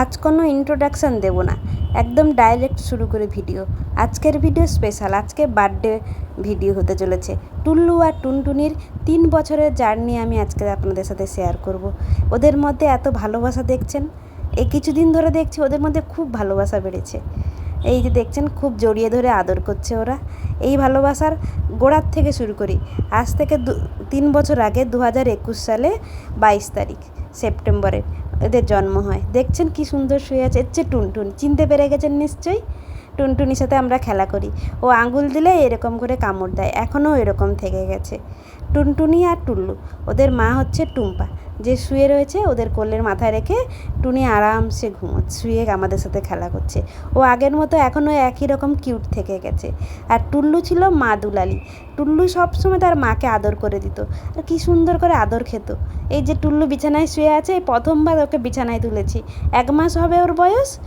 আজ কোনো ইন্ট্রোডাকশান দেবো না। একদম ডাইরেক্ট শুরু করে ভিডিও আজকের ভিডিও স্পেশাল আজকে বার্থডে ভিডিও হতে চলেছে। টুল্লু আর টুনটুনির তিন বছরের জার্নি আমি আজকে আপনাদের সাথে শেয়ার করব। ওদের মধ্যে এত ভালোবাসা দেখছেন? এই কিছুদিন ধরে দেখছি ওদের মধ্যে খুব ভালোবাসা বেড়েছে। এই যে দেখছেন, খুব জড়িয়ে ধরে আদর করছে ওরা। এই ভালোবাসার গোড়ার থেকে শুরু করি। আজ থেকে দু, তিন বছর আগে দু হাজার একুশ সালে বাইশ তারিখ। সেপ্টেম্বরে। এদের জন্ম হয়। দেখছেন কি সুন্দর শুয়ে আছে? টুন টুন চিনতে পেরে গেছেন নিশ্চয়ই? টুনটুনির সাথে আমরা খেলা করি। ও আঙুল দিলে এরকম করে কামড় দেয়। এখনও এরকম থেকে গেছে। টুনটুনি আর টুল্লু, ওদের মা হচ্ছে টুম্পা। যে শুয়ে রয়েছে ওদের কোলের মাথায় রেখে টুনি আরামসে ঘুমো শুয়ে আমাদের সাথে খেলা করছে। ও আগের মতো এখনও একই রকম কিউট থেকে গেছে। আর টুল্লু ছিল মা দুলালি। টুল্লু সবসময় তার মাকে আদর করে দিত। আর কী সুন্দর করে আদর খেত। এই যে টুল্লু বিছানায় শুয়ে আছে, এই প্রথমবার ওকে বিছানায় তুলেছি। এক মাস হবে ওর বয়স।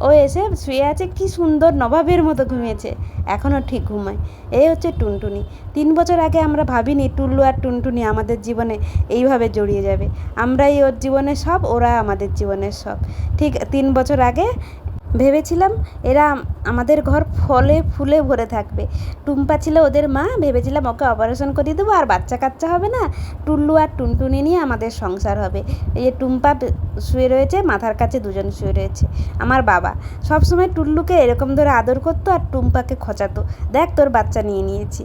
ও এসে শুয়ে আছে, কি সুন্দর নবাবের মতো ঘুমিয়েছে। এখনও ঠিক ঘুমায়। এই হচ্ছে টুনটুনি। তিন বছর আগে আমরা ভাবিনি টুল্লু আর টুনটুনি আমাদের জীবনে এইভাবে জড়িয়ে যাবে। আমরাই ওর জীবনে সব, ওরা আমাদের জীবনের সব। ঠিক তিন বছর আগে ভেবেছিলাম এরা আমাদের ঘর ফলে ফুলে ভরে থাকবে। টুম্পা ছিল ওদের মা, ভেবেছিলাম ওকে অপারেশন করিয়ে দেবো, আর বাচ্চা কাচ্চা হবে না। টুল্লু আর টুনটুনি নিয়ে আমাদের সংসার হবে। এই যে টুম্পা শুয়ে রয়েছে, মাথার কাছে দুজন শুয়ে রয়েছে। আমার বাবা সব সময় টুল্লুকে এরকম ধরে আদর করতো আর টুম্পাকে খচাতো। দেখ তোর বাচ্চা নিয়ে নিয়েছি।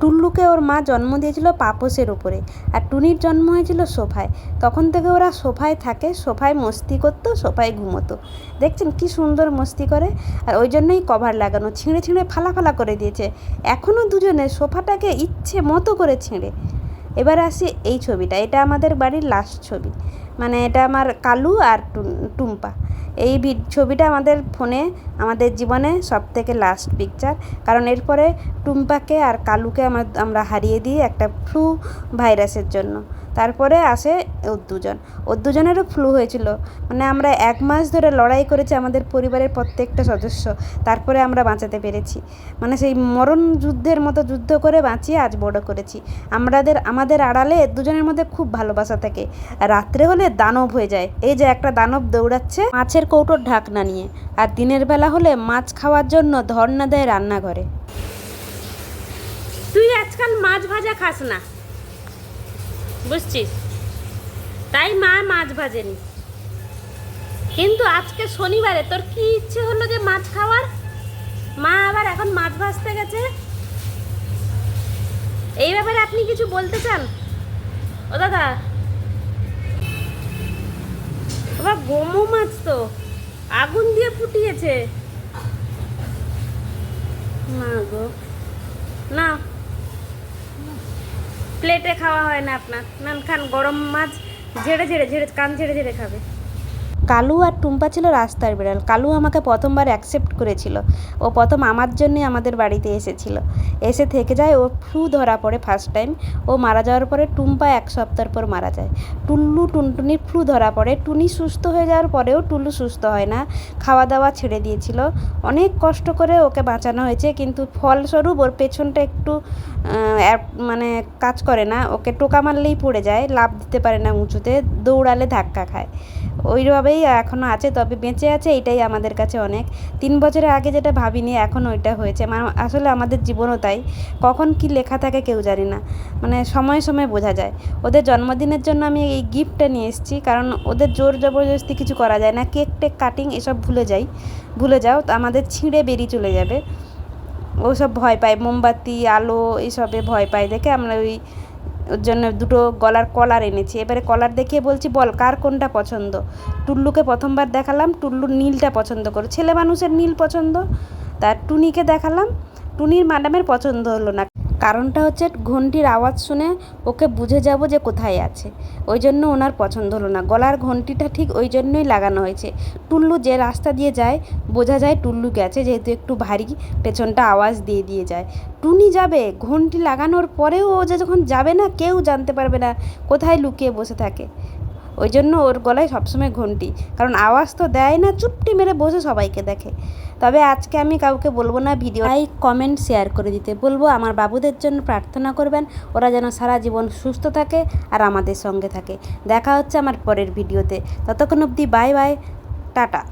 টুল্লুকে ওর মা জন্ম দিয়েছিল পাপোসের উপরে, আর টুনির জন্ম হয়েছিল সোফায়। তখন থেকে ওরা সোফায় থাকে, সোফায় মস্তি করতো, সোফায় ঘুমোতো। দেখছেন কি সুন্দর মস্তি করে আর ওই জন্যই কভার লাগানো, ছিঁড়ে ছিঁড়ে ফালা ফালা করে দিয়েছে। এখনও দুজনে সোফাটাকে ইচ্ছে মতো করে ছিঁড়ে। এবার আসি এই ছবিটা, এটা আমাদের বাড়ির লাস্ট ছবি। মানে এটা আমার কালু আর টুম্পা। এই ছবিটা আমাদের ফোনে আমাদের জীবনে সব থেকে লাস্ট পিকচার কারণ এরপরে টুম্পাকে আর কালুকে আমরা হারিয়ে দিই একটা ফ্লু ভাইরাসের জন্য। তারপরে আসে ওর দুজন দুজনেরও ফ্লু হয়েছিল। মানে আমরা এক মাস ধরে লড়াই করেছি আমাদের পরিবারের প্রত্যেকটা সদস্য। তারপরে আমরা বাঁচাতে পেরেছি। মানে সেই মরণ যুদ্ধের মতো যুদ্ধ করে বাঁচিয়ে আজ বড় করেছি। আমাদের আমাদের আড়ালে দুজনের মধ্যে খুব ভালোবাসা থাকে। রাত্রে হলে দানব হয়ে যায়। এই যে একটা দানব দৌড়াচ্ছে মাছের কৌটোর ঢাকনা নিয়ে। আর দিনের বেলা হলে মাছ খাওয়ার জন্য ধর্না দেয় রান্নাঘরে। তুই আজকাল মাছ ভাজা খাস না। বুঝছিস? তাই মা মাছ ভাজেনি। কিন্তু আজকে শনিবারে তোর কি ইচ্ছে হলো যে মাছ খাওয়ার? মা আবার এখন মাছ ভাজতে গেছে। এই ব্যাপারে আপনি কিছু বলতে চান? ও দাদা। বাবা গোমো মাছ তো, আগুন দিয়ে ফুটিয়েছে। না। গো না প্লেটে খাওয়া হয় না আপনার। নান খান গরম মাছ ঝেড়ে ঝেড়ে ঝেড়ে, কান ঝেড়ে ঝেড়ে খাবে। কালু আর টুম্পা ছিল রাস্তার বিড়াল। কালু আমাকে প্রথমবার অ্যাকসেপ্ট করেছিল। ও প্রথম আমার জন্যই আমাদের বাড়িতে এসেছিল। এসে থেকে যায় ও ফ্লু ধরা পড়ে ফার্স্ট টাইম ও মারা যাওয়ার পরে টুম্পা এক সপ্তাহ পর মারা যায়। টুল্লু টুনটুনির ফ্লু ধরা পড়ে। টুনি সুস্থ হয়ে যাওয়ার পরেও টুল্লু সুস্থ হয় না। খাওয়া দাওয়া ছেড়ে দিয়েছিল। অনেক কষ্ট করে ওকে বাঁচানো হয়েছে, কিন্তু ফলস্বরূপ ওর পেছনটা একটু মানে কাজ করে না। ওকে টোকা মারলেই পড়ে যায় লাভ দিতে পারে না উঁচুতে, দৌড়ালে ধাক্কা খায়। ওইভাবেই এখনও আছে, তবে বেঁচে আছে এটাই আমাদের কাছে অনেক। তিন বছরের আগে যেটা ভাবিনি, এখন ওইটা হয়েছে। আসলে আমাদের জীবনও তাই। কখন কি লেখা থাকে কেউ জানি না। মানে সময় সময় বোঝা যায়। ওদের জন্মদিনের জন্য আমি এই গিফটটা নিয়ে এসেছি, কারণ ওদের জোর জবরদস্তি কিছু করা যায় না। কেক টেক কাটিং এসব ভুলে যাই। ভুলে যাও, তো আমাদের ছিঁড়ে বেরিয়ে চলে যাবে। ওসব ভয় পায়। মোমবাতি, আলো এইসবে ভয় পায়। দেখে আমরা ওই ওর জন্য দুটো গলার কলার এনেছি। এবারে কলার দেখিয়ে বলছি, বল, কার কোনটা পছন্দ? টুল্লুকে প্রথমবার দেখালাম, টুল্লুর নীলটা পছন্দ করো। ছেলে মানুষের নীল পছন্দ। তার টুনিকে দেখালাম, টুনির ম্যাডামের পছন্দ হলো না। কারণটা হচ্ছে ঘন্টির আওয়াজ শুনে ওকে বুঝে যাব যে কোথায় আছে। ওই জন্য ওনার পছন্দ হলো না। গলার ঘন্টিটা ঠিক ওই জন্যই লাগানো হয়েছে। টুল্লু যে রাস্তা দিয়ে যায়, বোঝা যায় টুল্লু গেছে, যেহেতু একটু ভারী, পেছনটা আওয়াজ দিয়ে দিয়ে যায়। টুনি যাবে ঘন্টি লাগানোর পরেও ও যে যখন যাবে না, কেউ জানতে পারবে না কোথায় লুকিয়ে বসে থাকে। ওই জন্য ওর গলায় সবসময় ঘন্টি, কারণ আওয়াজ তো দেয় না, চুপটি মেরে বসে সবাইকে দেখে। তবে আজকে আমি কাউকে বলব না ভিডিও লাইক কমেন্ট শেয়ার করে দিতে। বলব, আমার বাবুদের জন্য প্রার্থনা করবেন, ওরা যেন সারা জীবন সুস্থ থাকে আর আমাদের সঙ্গে থাকে। দেখা হচ্ছে আমার পরের ভিডিওতে ততক্ষণ অব্দি বাই বাই টাটা।